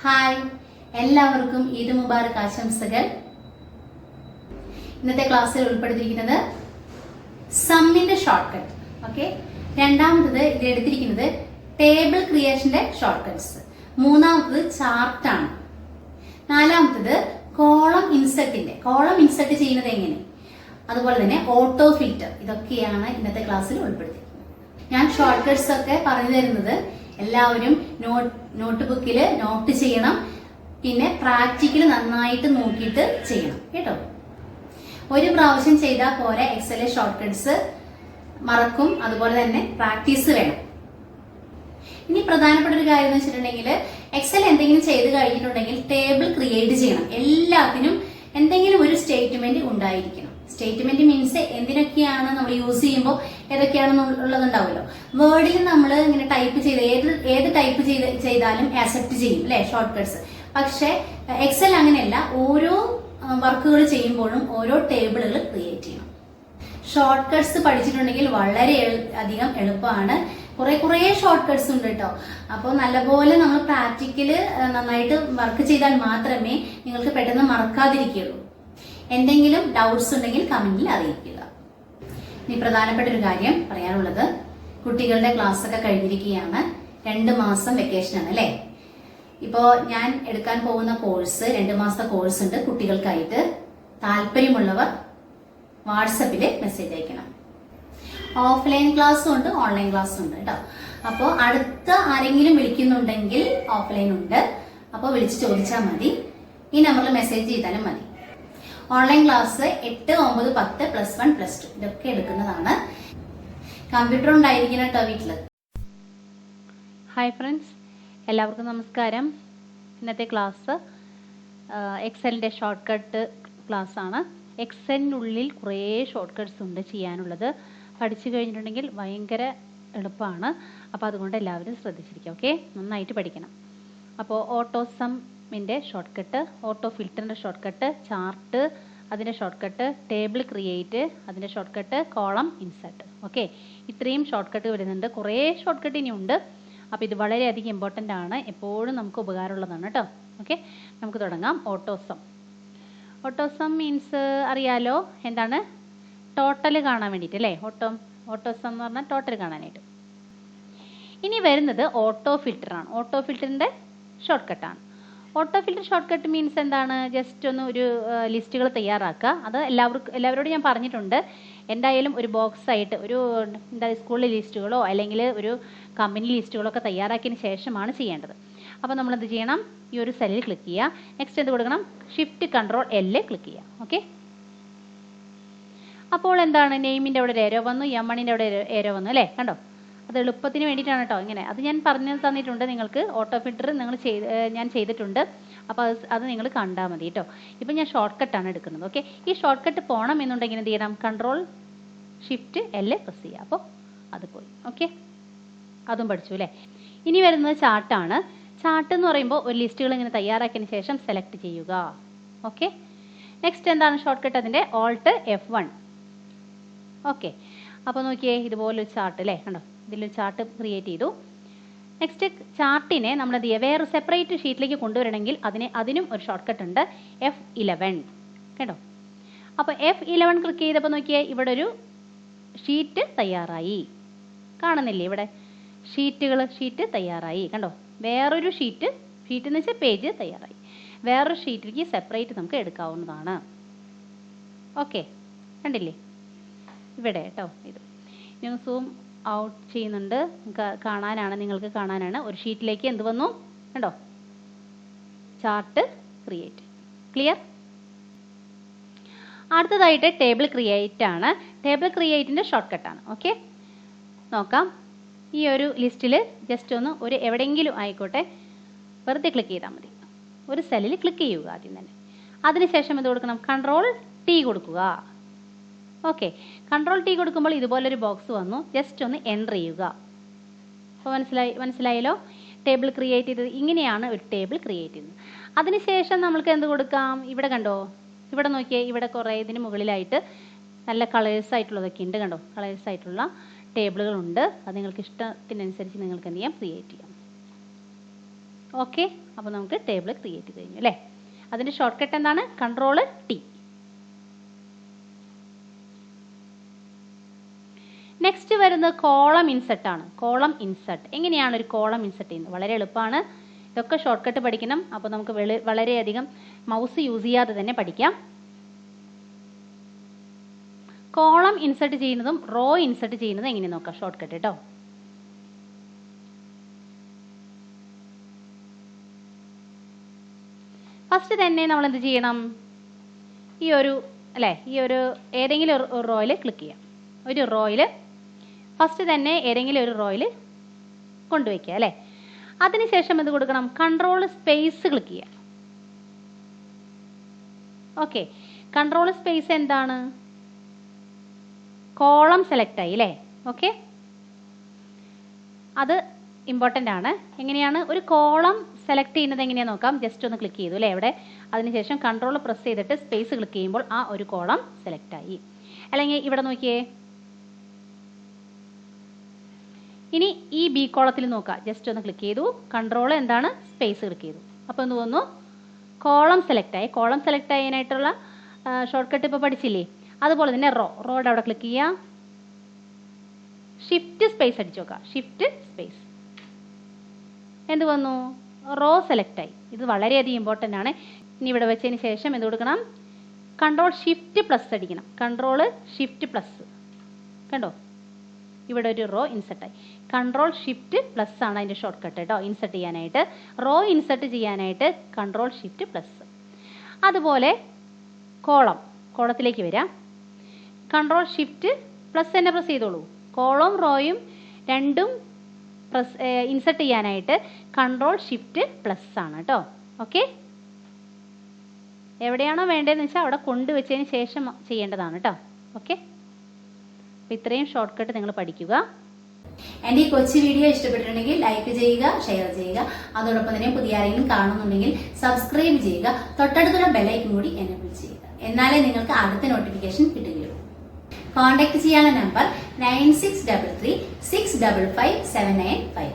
Hi. എല്ലാവർക്കും ഈദ് മുബാറക് ആശംസകൾ. ഇന്നത്തെ ക്ലാസ്സിൽ ഉൾപ്പെടുത്തിയിരിക്കുന്നത് സമ്മിന്റെ ഷോർട്ട് കട്ട് ഓക്കെ രണ്ടാമത്തത് ഇത് എടുത്തിരിക്കുന്നത് ടേബിൾ ക്രിയേഷന്റെ ഷോർട്ട് കട്ട്സ് മൂന്നാമത്തത് ചാർട്ടാണ് നാലാമത്തത് കോളം ഇൻസെർട്ടിന്റെ കോളം ഇൻസെർട്ട് ചെയ്യുന്നത് എങ്ങനെ? അതുപോലെ തന്നെ ഓട്ടോ ഫിൽറ്റർ ഇതൊക്കെയാണ് ഇന്നത്തെ ക്ലാസ്സിൽ ഉൾപ്പെടുത്തിയിരിക്കുന്നത് ഞാൻ ഷോർട്ട് കട്ട്സ് ഒക്കെ പറഞ്ഞു തരുന്നത്. എല്ലാവരും നോട്ട് നോട്ട് ബുക്കിൽ നോട്ട് ചെയ്യണം. പിന്നെ പ്രാക്ടിക്കൽ നന്നായിട്ട് നോക്കിയിട്ട് ചെയ്യണം. കേട്ടോ? ഒരു പ്രാവശ്യം ചെയ്താൽ പോരെ എക്സലെ ഷോർട്ട് കട്ട്സ് മറക്കും. അതുപോലെ തന്നെ പ്രാക്ടീസ് വേണം. ഇനി പ്രധാനപ്പെട്ട ഒരു കാര്യം എന്ന് വെച്ചിട്ടുണ്ടെങ്കിൽ എക്സൽ എന്തെങ്കിലും ചെയ്ത് കഴിഞ്ഞിട്ടുണ്ടെങ്കിൽ ടേബിൾ ക്രിയേറ്റ് ചെയ്യണം. എല്ലാത്തിനും എന്തെങ്കിലും ഒരു സ്റ്റേറ്റ്മെന്റ് ഉണ്ടായിരിക്കണം. സ്റ്റേറ്റ്മെന്റ് മീൻസ് എന്തിനൊക്കെയാണ് നമ്മൾ യൂസ് ചെയ്യുമ്പോൾ ഏതൊക്കെയാണ് ഉള്ളതുണ്ടാവുമല്ലോ. വേർഡിൽ നമ്മൾ ഇങ്ങനെ ടൈപ്പ് ചെയ്ത് ഏത് ഏത് ടൈപ്പ് ചെയ്ത് ചെയ്താലും ആക്സെപ്റ്റ് ചെയ്യും അല്ലെ ഷോർട്ട് കട്ട്സ് പക്ഷേ എക്സൽ അങ്ങനെയല്ല ഓരോ വർക്കുകൾ ചെയ്യുമ്പോഴും ഓരോ ടേബിളുകൾ ക്രിയേറ്റ് ചെയ്യണം ഷോർട്ട് കട്ട്സ് പഠിച്ചിട്ടുണ്ടെങ്കിൽ വളരെ അധികം എളുപ്പമാണ്. കുറെ കുറെ ഷോർട്ട് കട്ട്സ് ഉണ്ട് കേട്ടോ. അപ്പോൾ നല്ലപോലെ നമ്മൾ പ്രാക്ടിക്കൽ നന്നായിട്ട് വർക്ക് ചെയ്താൽ മാത്രമേ നിങ്ങൾക്ക് പെട്ടെന്ന് മറക്കാതിരിക്കുള്ളൂ എന്തെങ്കിലും ഡൗട്ട്സ് ഉണ്ടെങ്കിൽ കമന്റിൽ അറിയിക്കുക. ഇനി പ്രധാനപ്പെട്ട ഒരു കാര്യം പറയാനുള്ളത്. കുട്ടികളുടെ ക്ലാസ് ഒക്കെ കഴിഞ്ഞിരിക്കുകയാണ്. രണ്ട് മാസം വെക്കേഷൻ ആണ് അല്ലേ? ഇപ്പോൾ ഞാൻ എടുക്കാൻ പോകുന്ന കോഴ്സ് രണ്ട് മാസത്തെ കോഴ്സ് ഉണ്ട് കുട്ടികൾക്കായിട്ട്. താല്പര്യമുള്ളവർ വാട്സപ്പിൽ മെസ്സേജ് അയക്കണം. ഓഫ്ലൈൻ ക്ലാസ്സും ഉണ്ട് ഓൺലൈൻ ക്ലാസ്സും ഉണ്ട് കേട്ടോ. അപ്പോൾ അടുത്ത ആരെങ്കിലും വിളിക്കുന്നുണ്ടെങ്കിൽ ഓഫ്ലൈൻ ഉണ്ട്. അപ്പോൾ വിളിച്ച് ചോദിച്ചാൽ മതി. ഈ നമ്പറിൽ മെസ്സേജ് ചെയ്താലും മതി. ഓൺലൈൻ ക്ലാസ് എട്ട് ഒമ്പത് പത്ത് പ്ലസ് വൺ പ്ലസ് ടു ഇതൊക്കെ എടുക്കുന്നതാണ്. കമ്പ്യൂട്ടർ ഉണ്ടായിരിക്കണം കേട്ടോ വീട്ടിൽ ഹായ് ഫ്രണ്ട്സ് എല്ലാവർക്കും നമസ്കാരം. ഇന്നത്തെ ക്ലാസ് എക്സലിന്റെ ഷോർട്ട് കട്ട് ക്ലാസ് ആണ്. എക്സലിനുള്ളിൽ കുറേ ഷോർട്ട് കട്ട്സ് ഉണ്ട് ചെയ്യാനുള്ളത്. പഠിച്ചു കഴിഞ്ഞിട്ടുണ്ടെങ്കിൽ ഭയങ്കര എളുപ്പമാണ്. അപ്പോൾ അതുകൊണ്ട് എല്ലാവരും ശ്രദ്ധിച്ചിരിക്കുക ഓക്കെ നന്നായിട്ട് പഠിക്കണം. അപ്പോൾ ഓട്ടോസമ്മിന്റെ ഷോർട്ട് കട്ട് ഓട്ടോ ഫിൽറ്ററിന്റെ ഷോർട്ട് കട്ട് ചാർട്ട് അതിന്റെ ഷോർട്ട് കട്ട് ടേബിൾ ക്രിയേറ്റ് അതിന്റെ short cut column insert. Okay? ഇത്രയും ഷോർട്ട് കട്ട് വരുന്നുണ്ട്. കുറേ ഷോർട്ട് കട്ട് ഇനിയുണ്ട്. അപ്പോൾ ഇത് വളരെയധികം ഇമ്പോർട്ടന്റ് ആണ്. എപ്പോഴും നമുക്ക് ഉപകാരമുള്ളതാണ് കേട്ടോ. ഓക്കെ? നമുക്ക് തുടങ്ങാം. ഓട്ടോസം. ഓട്ടോസം മീൻസ് അറിയാലോ? എന്താണ്? ടോട്ടൽ കാണാൻ വേണ്ടിയിട്ട് അല്ലേ? ഓട്ടോ ഓട്ടോസം എന്ന് പറഞ്ഞാൽ ടോട്ടൽ കാണാനായിട്ട്. ഇനി വരുന്നത് ഓട്ടോ ഫിൽറ്ററാണ്. ഓട്ടോ ഫിൽറ്ററിന്റെ ഷോർട്ട് കട്ടാണ് auto filter short cut means എന്താണ്? ജസ്റ്റ് ഒന്ന് ഒരു ലിസ്റ്റുകൾ തയ്യാറാക്കുക. അത് എല്ലാവർക്കും എല്ലാവരോടും ഞാൻ പറഞ്ഞിട്ടുണ്ട്. എന്തായാലും ഒരു ബോക്സ് ആയിട്ട് ഒരു എന്താ സ്കൂളിലെ ലിസ്റ്റുകളോ അല്ലെങ്കിൽ ഒരു കമ്പനി ലിസ്റ്റുകളോ ഒക്കെ തയ്യാറാക്കിയതിന് ശേഷമാണ് ചെയ്യേണ്ടത്. അപ്പോൾ നമ്മൾ എന്ത് ചെയ്യണം? ഈ ഒരു സെല്ലിൽ ക്ലിക്ക് ചെയ്യുക. നെക്സ്റ്റ് എന്ത് കൊടുക്കണം? ഷിഫ്റ്റ് കൺട്രോൾ എല്ല് ക്ലിക്ക് ചെയ്യുക. ഓക്കെ? അപ്പോൾ എന്താണ്? നെയിമിന്റെ അവിടെ ഒരു ഏരോ വന്നു യമണിന്റെ അവിടെ ഒരു ഏരോ വന്നു അല്ലേ? കണ്ടോ? അത് എളുപ്പത്തിന് വേണ്ടിയിട്ടാണ് കേട്ടോ ഇങ്ങനെ. അത് ഞാൻ പറഞ്ഞു തന്നിട്ടുണ്ട് നിങ്ങൾക്ക്. ഓട്ടോ ഫിൽറ്റർ നിങ്ങൾ ചെയ്ത് ഞാൻ ചെയ്തിട്ടുണ്ട്. അപ്പോൾ അത് അത് നിങ്ങൾ കണ്ടാൽ മതി കേട്ടോ ഇപ്പം ഞാൻ ഷോർട്ട് കട്ടാണ് എടുക്കുന്നത്. ഓക്കെ? ഈ ഷോർട്ട് കട്ട് പോകണം എന്നുണ്ടെങ്കിൽ എന്ത് ചെയ്യണം? കൺട്രോൾ ഷിഫ്റ്റ് എൽ പ്രസ് ചെയ്യുക അപ്പോൾ അത് പോയി. ഓക്കെ? അതും പഠിച്ചു അല്ലേ ഇനി വരുന്നത് ചാർട്ടാണ് ചാർട്ട് എന്ന് പറയുമ്പോൾ ഒരു ലിസ്റ്റുകൾ ഇങ്ങനെ തയ്യാറാക്കിയതിന് ശേഷം സെലക്ട് ചെയ്യുക. ഓക്കെ? നെക്സ്റ്റ് എന്താണ് ഷോർട്ട് കട്ട് അതിന്റെ? Alt F one okay? അപ്പോൾ നോക്കിയേ ഇതുപോലൊരു ചാർട്ട് അല്ലേ കണ്ടോ? ഇതിലൊരു ചാർട്ട് ക്രിയേറ്റ് ചെയ്തു. നെക്സ്റ്റ് ചാർട്ടിനെ നമ്മൾ വേറെ സെപ്പറേറ്റ് ഷീറ്റിലേക്ക് കൊണ്ടുവരണമെങ്കിൽ അതിന് അതിനും ഒരു ഷോർട്ട് കട്ട് ഉണ്ട്. എഫ് ഇലവൻ കേട്ടോ? അപ്പോൾ എഫ് ഇലവൻ ക്ലിക്ക് ചെയ്തപ്പോൾ നോക്കിയാൽ ഇവിടെ ഒരു ഷീറ്റ് തയ്യാറായി. കാണുന്നില്ലേ ഇവിടെ? ഷീറ്റുകൾ ഷീറ്റ് തയ്യാറായി. കണ്ടോ? വേറൊരു ഷീറ്റ് ഷീറ്റ് എന്ന് വെച്ചാൽ പേജ് തയ്യാറായി. വേറൊരു ഷീറ്റിലേക്ക് സെപ്പറേറ്റ് നമുക്ക് എടുക്കാവുന്നതാണ്. ഓക്കെ കണ്ടില്ലേ? ഇവിടെ കേട്ടോ ഇത്. ഞാൻ സൂം ഔട്ട് ചെയ്യുന്നുണ്ട്. കാണാനാണ് നിങ്ങൾക്ക് കാണാനാണ്. ഒരു ഷീറ്റിലേക്ക് എന്ത് വന്നു? കണ്ടോ? ചാർട്ട് ക്രിയേറ്റ് ക്ലിയർ അടുത്തതായിട്ട് ടേബിൾ ക്രിയേറ്റ് ആണ്. ടേബിൾ ക്രിയേറ്റിന്റെ ഷോർട്ട് കട്ടാണ് ഓക്കെ നോക്കാം. ഈ ഒരു ലിസ്റ്റിൽ ജസ്റ്റ് ഒന്ന് ഒരു എവിടെയെങ്കിലും ആയിക്കോട്ടെ. വെറുതെ ക്ലിക്ക് ചെയ്താൽ മതി. ഒരു സെല്ലിൽ ക്ലിക്ക് ചെയ്യുക ആദ്യം തന്നെ. അതിനുശേഷം എന്ത് കൊടുക്കണം? കൺട്രോൾ ടി കൊടുക്കുക. ഓക്കെ കൺട്രോൾ ടി കൊടുക്കുമ്പോൾ ഇതുപോലൊരു ബോക്സ് വന്നു. ജസ്റ്റ് ഒന്ന് എന്റർ ചെയ്യുക. അപ്പോൾ മനസ്സിലായി മനസ്സിലായല്ലോ? ടേബിൾ ക്രിയേറ്റ് ചെയ്തത്. ഇങ്ങനെയാണ് ഒരു ടേബിൾ ക്രിയേറ്റ് ചെയ്യുന്നത്. അതിനുശേഷം നമ്മൾക്ക് എന്ത് കൊടുക്കാം? ഇവിടെ കണ്ടോ? ഇവിടെ നോക്കിയേ. ഇവിടെ കുറേ ഇതിന് മുകളിലായിട്ട് നല്ല കളേഴ്സ് ആയിട്ടുള്ളതൊക്കെ ഉണ്ട് കണ്ടോ? കളേഴ്സ് ആയിട്ടുള്ള ടേബിളുകളുണ്ട് അത് നിങ്ങൾക്ക് ഇഷ്ടത്തിനനുസരിച്ച് നിങ്ങൾക്ക് എന്ത് ചെയ്യാം? ക്രിയേറ്റ് ചെയ്യാം. ഓക്കെ അപ്പോൾ നമുക്ക് ടേബിൾ ക്രിയേറ്റ് ചെയ്ത് കഴിഞ്ഞു അല്ലേ? അതിന്റെ ഷോർട്ട് കട്ട് എന്താണ്? കൺട്രോൾ ടി നെക്സ്റ്റ് വരുന്നത് കോളം ഇൻസെർട്ട് ആണ്. കോളം ഇൻസെർട്ട് എങ്ങനെയാണ് ഒരു കോളം ഇൻസെർട്ട് ചെയ്യുന്നത്? വളരെ എളുപ്പമാണ്. ഇതൊക്കെ ഷോർട്ട് കട്ട് പഠിക്കണം. അപ്പോൾ നമുക്ക് വെളി- വളരെയധികം മൗസ് യൂസ് ചെയ്യാതെ തന്നെ പഠിക്കാം. കോളം ഇൻസെർട്ട് ചെയ്യുന്നതും റോ ഇൻസെർട്ട് ചെയ്യുന്നതും എങ്ങനെ നോക്കാം? ഷോർട്ട് കട്ട് കേട്ടോ ഫസ്റ്റ് തന്നെ നമ്മൾ എന്ത് ചെയ്യണം? ഈ ഒരു അല്ലേ? ഈ ഒരു ഏതെങ്കിലും ഒരു റോയിൽ ക്ലിക്ക് ചെയ്യാം. ഒരു റോയിൽ ഫസ്റ്റ് തന്നെ ഏതെങ്കിലും ഒരു റോയിൽ കൊണ്ടുവയ്ക്കുക അല്ലേ? അതിനുശേഷം എന്ത് കൊടുക്കണം? കൺട്രോൾ സ്പേസ് ക്ലിക്ക് ചെയ്യുക. ഓക്കെ കൺട്രോൾ സ്പേസ് എന്താണ്? കോളം സെലക്ട് ആയി അല്ലേ? ഓക്കെ അത് ഇമ്പോർട്ടന്റ് ആണ്. എങ്ങനെയാണ്? ഒരു കോളം സെലക്ട് ചെയ്യുന്നത് എങ്ങനെയാണെന്ന് നോക്കാം? ജസ്റ്റ് ഒന്ന് ക്ലിക്ക് ചെയ്തു അല്ലേ? ഇവിടെ അതിനുശേഷം കൺട്രോൾ പ്രസ് ചെയ്തിട്ട് സ്പേസ് ക്ലിക്ക് ചെയ്യുമ്പോൾ ആ ഒരു കോളം സെലക്ട് ആയി. അല്ലെങ്കിൽ ഇവിടെ നോക്കിയേ ഇനി ഈ ബി കോളത്തിൽ നോക്കുക. ജസ്റ്റ് ഒന്ന് ക്ലിക്ക് ചെയ്തു. കൺട്രോൾ എന്താണ്? സ്പേസ് ക്ലിക്ക് ചെയ്തു. അപ്പോൾ എന്ത് തോന്നുന്നു കോളം സെലക്ട് ആയി. കോളം സെലക്ട് ചെയ്യാനായിട്ടുള്ള ഷോർട്ട് കട്ട് ഇപ്പോൾ പഠിച്ചില്ലേ? അതുപോലെ തന്നെ റോ റോഡ് അവിടെ ക്ലിക്ക് ചെയ്യുക ഷിഫ്റ്റ് സ്പേസ് അടിച്ചു നോക്കുക. ഷിഫ്റ്റ് സ്പേസ് എന്ത് വന്നു? റോ സെലക്ട് ആയി. ഇത് വളരെയധികം ഇമ്പോർട്ടന്റ് ആണ്. ഇനി ഇവിടെ വെച്ചതിന് ശേഷം എന്ത് കൊടുക്കണം? കൺട്രോൾ ഷിഫ്റ്റ് പ്ലസ് അടിക്കണം. കൺട്രോൾ ഷിഫ്റ്റ് പ്ലസ് കണ്ടോ? ഇവിടെ ഒരു റോ ഇൻസെർട്ട് ആയി. കൺട്രോൾ ഷിഫ്റ്റ് പ്ലസ് ആണ് അതിന്റെ ഷോർട്ട് കട്ട് കേട്ടോ ഇൻസെർട്ട് ചെയ്യാനായിട്ട്. റോ ഇൻസെർട്ട് ചെയ്യാനായിട്ട് കൺട്രോൾ ഷിഫ്റ്റ് പ്ലസ് അതുപോലെ കോളം കോളത്തിലേക്ക് വരാം. കൺട്രോൾ ഷിഫ്റ്റ് പ്ലസ് തന്നെ പ്രസ് ചെയ്തോളൂ. കോളവും റോയും രണ്ടും പ്രസ് ഇൻസെർട്ട് ചെയ്യാനായിട്ട് കൺട്രോൾ ഷിഫ്റ്റ് പ്ലസ് ആണ് കേട്ടോ ഓക്കെ എവിടെയാണോ വേണ്ടതെന്ന് വെച്ചാൽ അവിടെ കൊണ്ടുവച്ചതിന് ശേഷം ചെയ്യേണ്ടതാണ് കേട്ടോ ഓക്കെ അപ്പോൾ ഇത്രയും ഷോർട്ട് കട്ട് നിങ്ങൾ പഠിക്കുക. എന്റെ ഈ കൊച്ചു വീഡിയോ ഇഷ്ടപ്പെട്ടിട്ടുണ്ടെങ്കിൽ ലൈക്ക് ചെയ്യുക ഷെയർ ചെയ്യുക. അതോടൊപ്പം തന്നെ പുതിയ ആരെങ്കിലും കാണുന്നുണ്ടെങ്കിൽ സബ്സ്ക്രൈബ് ചെയ്യുക. തൊട്ടടുത്തുള്ള ബെലൈക്കൻ കൂടി എനേബിൾ ചെയ്യുക. എന്നാലേ നിങ്ങൾക്ക് അടുത്ത നോട്ടിഫിക്കേഷൻ കിട്ടുകയുള്ളൂ. കോൺടാക്ട് ചെയ്യാനുള്ള number nine six double three six double five seven nine five